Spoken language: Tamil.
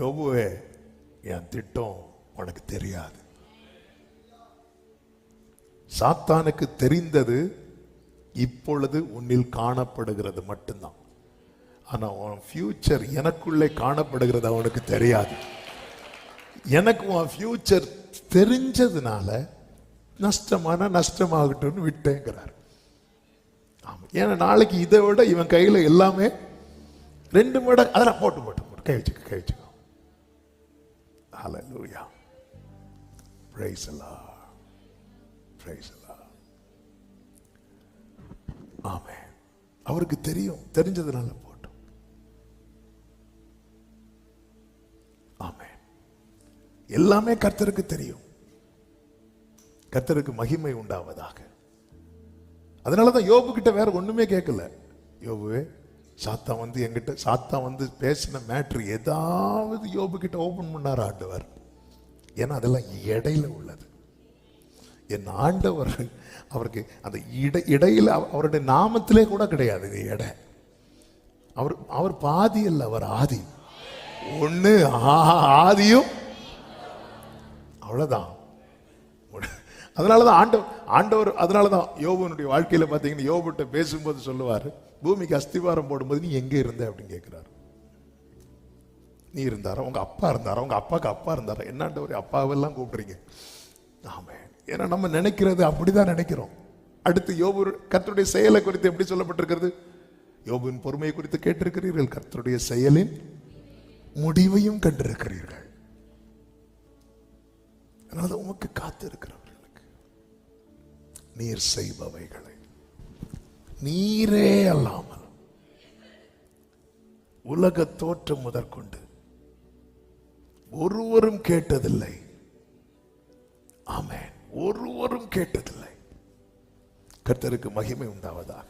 யோபுவே என் திட்டம் உனக்கு தெரியாது. சாத்தானுக்கு தெரிந்தது இப்பொழுது உன்னில் காணப்படுகிறது மட்டும்தான். ஆனால் உன் ஃபியூச்சர் எனக்குள்ளே காணப்படுகிறது அவனுக்கு தெரியாது. எனக்கு உன் ஃபியூச்சர் தெரிஞ்சதுனால நஷ்டமான நஷ்டமாகட்டும்னு விட்டேங்கிறார். ஆமாம் ஏன்னா நாளைக்கு இதை விட இவன் கையில் எல்லாமே ரெண்டு மடங்கு அதெல்லாம் போட்டு போட்டு போட்டு கை வச்சுக்க கை வச்சுக்க. Praise the lord. Praise the lord. அவருக்கு தெரியும். தெரிஞ்சதுனால போட்டோம். ஆமென் எல்லாமே கர்த்தருக்கு தெரியும். கர்த்தருக்கு மகிமை உண்டாவதாக. அதனால தான் யோபு கிட்ட வேற ஒண்ணுமே கேட்கல. யோபுவே சாத்தா வந்து என்கிட்ட சாத்தா வந்து பேசின மேட்ரு ஏதாவது யோபு கிட்ட ஓபன் பண்ணார் ஆண்டவர்? ஏன்னா அதெல்லாம் இடையில உள்ளது. என் ஆண்டவர் அவருக்கு அந்த இடை இடையில அவ- அவருடைய நாமத்திலே கூட கிடையாது இது எடை. அவர் அவர் பாதி அல்ல அவர் ஆதி. ஒண்ணு ஆதியும் ஆதியும் அவ்வளவுதான். அதனாலதான் ஆண்டவர் ஆண்டவர் அதனாலதான் யோபனுடைய வாழ்க்கையில பார்த்தீங்கன்னா யோபுட்ட பேசும்போது சொல்லுவாரு பூமிக்கு அஸ்திவாரம் போடும்போது நீ எங்கே இருந்த? அப்படின்னு கேட்குறாரு நீ இருந்தாரா? உங்க அப்பா இருந்தாரா? உங்க அப்பாவுக்கு அப்பா இருந்தாரா? என்னாண்டவர் அப்பாவெல்லாம் கூப்பிடுறீங்க? ஆமே ஏன்னா நம்ம நினைக்கிறது அப்படிதான் நினைக்கிறோம். அடுத்து யோபு கர்த்தருடைய செயலை குறித்து எப்படி சொல்லப்பட்டிருக்கிறது? யோபுவின் பொறுமையை குறித்து கேட்டிருக்கிறீர்கள். கர்த்தருடைய செயலின் முடிவையும் கண்டிருக்கிறீர்கள். அதனால உமக்கு காத்திருக்கிறவர்களுக்கு நீர் செய்பவைகளை. நீரே அல்லாமல் உலக தோற்றம் முதற்கொண்டு ஒருவரும் கேட்டதில்லை. ஆமேன். ஒருவரும் கேட்டதில்லை. கர்த்தருக்கு மகிமை உண்டாவதாக.